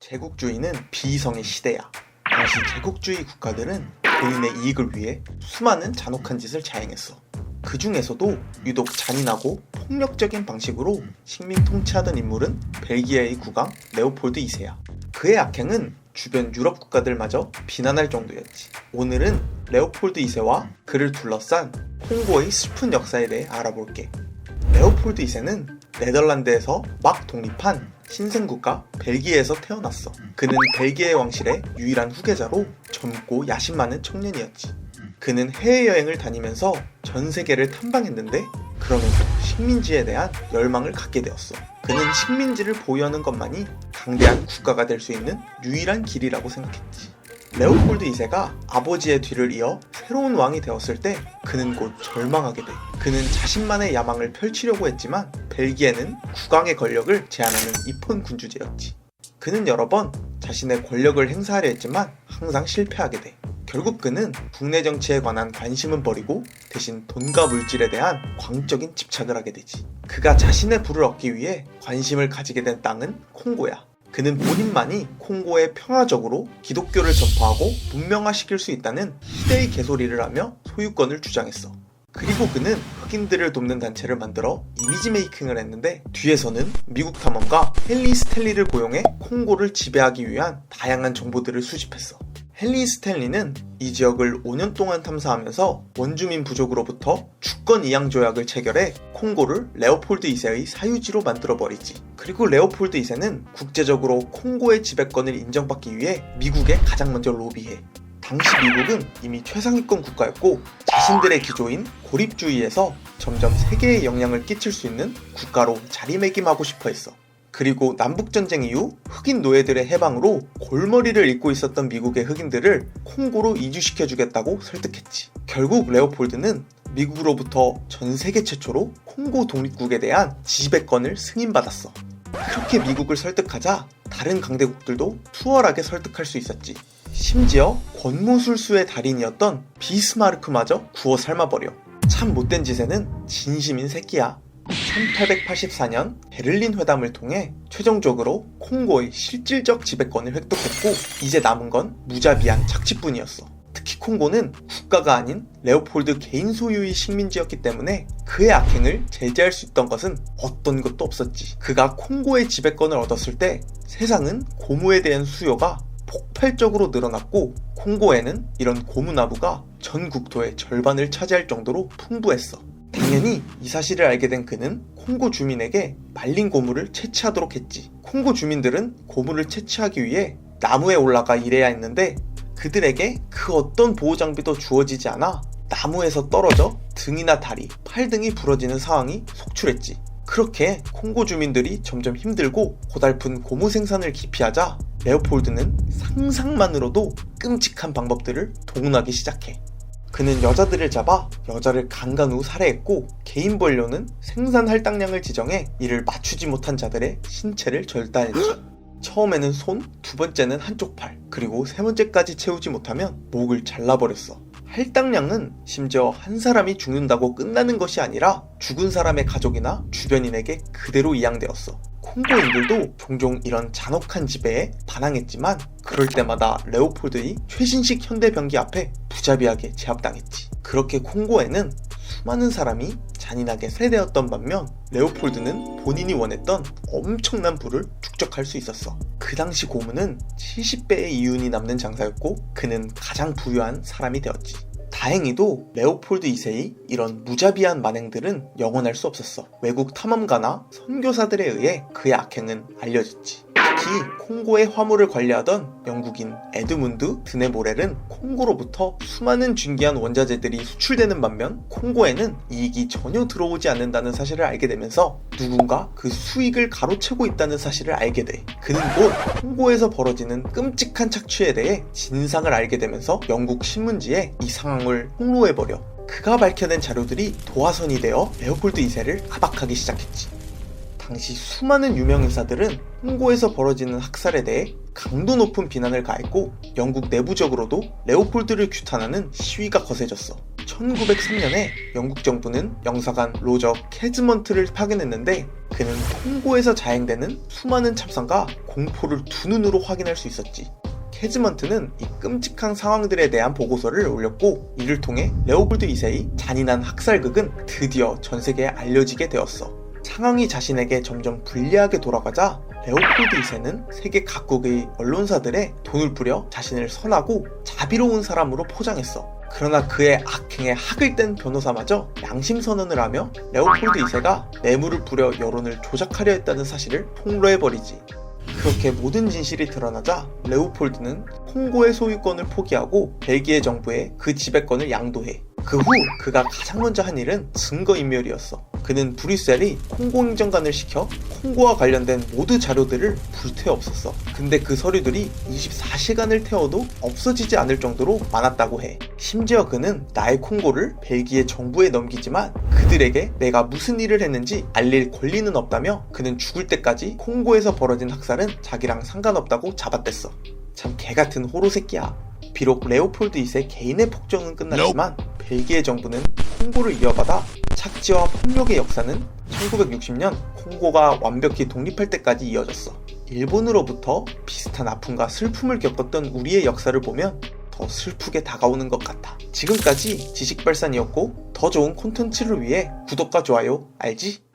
제국주의는 비이성의 시대야. 당시 제국주의 국가들은 개인의 이익을 위해 수많은 잔혹한 짓을 자행했어. 그 중에서도 유독 잔인하고 폭력적인 방식으로 식민 통치하던 인물은 벨기에의 국왕 레오폴드 2세야. 그의 악행은 주변 유럽 국가들마저 비난할 정도였지. 오늘은 레오폴드 2세와 그를 둘러싼 콩고의 슬픈 역사에 대해 알아볼게. 레오폴드 2세는 네덜란드에서 막 독립한 신생국가 벨기에에서 태어났어. 그는 벨기에 왕실의 유일한 후계자로 젊고 야심 많은 청년이었지. 그는 해외여행을 다니면서 전 세계를 탐방했는데 그러면서 식민지에 대한 열망을 갖게 되었어. 그는 식민지를 보유하는 것만이 강대한 국가가 될 수 있는 유일한 길이라고 생각했지. 레오폴드 2세가 아버지의 뒤를 이어 새로운 왕이 되었을 때 그는 곧 절망하게 돼. 그는 자신만의 야망을 펼치려고 했지만 벨기에는 국왕의 권력을 제한하는 입헌 군주제였지. 그는 여러 번 자신의 권력을 행사하려 했지만 항상 실패하게 돼. 결국 그는 국내 정치에 관한 관심은 버리고 대신 돈과 물질에 대한 광적인 집착을 하게 되지. 그가 자신의 부를 얻기 위해 관심을 가지게 된 땅은 콩고야. 그는 본인만이 콩고에 평화적으로 기독교를 전파하고 문명화시킬 수 있다는 시대의 개소리를 하며 소유권을 주장했어. 그리고 그는 흑인들을 돕는 단체를 만들어 이미지 메이킹을 했는데 뒤에서는 미국 탐험가 헨리 스텔리를 고용해 콩고를 지배하기 위한 다양한 정보들을 수집했어. 헨리 스탠리는 이 지역을 5년 동안 탐사하면서 원주민 부족으로부터 주권 이양 조약을 체결해 콩고를 레오폴드 2세의 사유지로 만들어버리지. 그리고 레오폴드 2세는 국제적으로 콩고의 지배권을 인정받기 위해 미국에 가장 먼저 로비해. 당시 미국은 이미 최상위권 국가였고 자신들의 기조인 고립주의에서 점점 세계에 영향을 끼칠 수 있는 국가로 자리매김하고 싶어 했어. 그리고 남북전쟁 이후 흑인 노예들의 해방으로 골머리를 잇고 있었던 미국의 흑인들을 콩고로 이주시켜주겠다고 설득했지. 결국 레오폴드는 미국으로부터 전 세계 최초로 콩고 독립국에 대한 지배권을 승인받았어. 그렇게 미국을 설득하자 다른 강대국들도 수월하게 설득할 수 있었지. 심지어 권모술수의 달인이었던 비스마르크마저 구워 삶아버려. 참 못된 짓에는 진심인 새끼야. 1884년 베를린 회담을 통해 최종적으로 콩고의 실질적 지배권을 획득했고 이제 남은 건 무자비한 착취뿐이었어. 특히 콩고는 국가가 아닌 레오폴드 개인 소유의 식민지였기 때문에 그의 악행을 제재할 수 있던 것은 어떤 것도 없었지. 그가 콩고의 지배권을 얻었을 때 세상은 고무에 대한 수요가 폭발적으로 늘어났고 콩고에는 이런 고무나무가 전 국토의 절반을 차지할 정도로 풍부했어. 당연히 이 사실을 알게 된 그는 콩고 주민에게 말린 고무를 채취하도록 했지. 콩고 주민들은 고무를 채취하기 위해 나무에 올라가 일해야 했는데 그들에게 그 어떤 보호 장비도 주어지지 않아 나무에서 떨어져 등이나 다리, 팔 등이 부러지는 상황이 속출했지. 그렇게 콩고 주민들이 점점 힘들고 고달픈 고무 생산을 기피하자 레오폴드는 상상만으로도 끔찍한 방법들을 동원하기 시작해. 그는 여자들을 잡아 여자를 강간 후 살해했고 개인 본료는 생산 할당량을 지정해 이를 맞추지 못한 자들의 신체를 절단했죠. 처음에는 손, 두 번째는 한쪽 팔, 그리고 세 번째까지 채우지 못하면 목을 잘라버렸어. 할당량은 심지어 한 사람이 죽는다고 끝나는 것이 아니라 죽은 사람의 가족이나 주변인에게 그대로 이양되었어. 콩고인들도 종종 이런 잔혹한 지배에 반항했지만 그럴 때마다 레오폴드의 최신식 현대 병기 앞에 부자비하게 제압당했지. 그렇게 콩고에는 수많은 사람이 잔인하게 살해되었던 반면 레오폴드는 본인이 원했던 엄청난 부를 축적할 수 있었어. 그 당시 고문은 70배의 이윤이 남는 장사였고 그는 가장 부유한 사람이 되었지. 다행히도 레오폴드 2세의 이런 무자비한 만행들은 영원할 수 없었어. 외국 탐험가나 선교사들에 의해 그의 악행은 알려졌지. 특히 콩고의 화물을 관리하던 영국인 에드문드 드네모렐은 콩고로부터 수많은 중귀한 원자재들이 수출되는 반면 콩고에는 이익이 전혀 들어오지 않는다는 사실을 알게 되면서 누군가 그 수익을 가로채고 있다는 사실을 알게 돼. 그는 곧 콩고에서 벌어지는 끔찍한 착취에 대해 진상을 알게 되면서 영국 신문지에 이 상황을 홍로해버려. 그가 밝혀낸 자료들이 도화선이 되어 레오폴드 2세를 압박하기 시작했지. 당시 수많은 유명 인사들은 홍고에서 벌어지는 학살에 대해 강도 높은 비난을 가했고 영국 내부적으로도 레오폴드를 규탄하는 시위가 거세졌어. 1903년에 영국 정부는 영사관 로저 캐즈먼트를 파견했는데 그는 콩고에서 자행되는 수많은 참상과 공포를 두 눈으로 확인할 수 있었지. 캐즈먼트는 이 끔찍한 상황들에 대한 보고서를 올렸고 이를 통해 레오폴드 2세의 잔인한 학살극은 드디어 전 세계에 알려지게 되었어. 상황이 자신에게 점점 불리하게 돌아가자 레오폴드 2세는 세계 각국의 언론사들에 돈을 뿌려 자신을 선하고 자비로운 사람으로 포장했어. 그러나 그의 악행에 학을 뗀 변호사마저 양심 선언을 하며 레오폴드 2세가 뇌물을 뿌려 여론을 조작하려 했다는 사실을 폭로해버리지. 그렇게 모든 진실이 드러나자 레오폴드는 콩고의 소유권을 포기하고 벨기에 정부에 그 지배권을 양도해. 그 후 그가 가장 먼저 한 일은 증거인멸이었어. 그는 브뤼셀이 콩고 행정관을 시켜 콩고와 관련된 모든 자료들을 불태웠었어. 근데 그 서류들이 24시간을 태워도 없어지지 않을 정도로 많았다고 해. 심지어 그는 나의 콩고를 벨기에 정부에 넘기지만 그들에게 내가 무슨 일을 했는지 알릴 권리는 없다며 그는 죽을 때까지 콩고에서 벌어진 학살은 자기랑 상관없다고 잡아댔어. 참 개같은 호로 새끼야. 비록 레오폴드 2세 개인의 폭정은 끝났지만 벨기에 정부는 콩고를 이어받아 착지와 폭력의 역사는 1960년 콩고가 완벽히 독립할 때까지 이어졌어. 일본으로부터 비슷한 아픔과 슬픔을 겪었던 우리의 역사를 보면 더 슬프게 다가오는 것 같아. 지금까지 지식발산이었고 더 좋은 콘텐츠를 위해 구독과 좋아요 알지?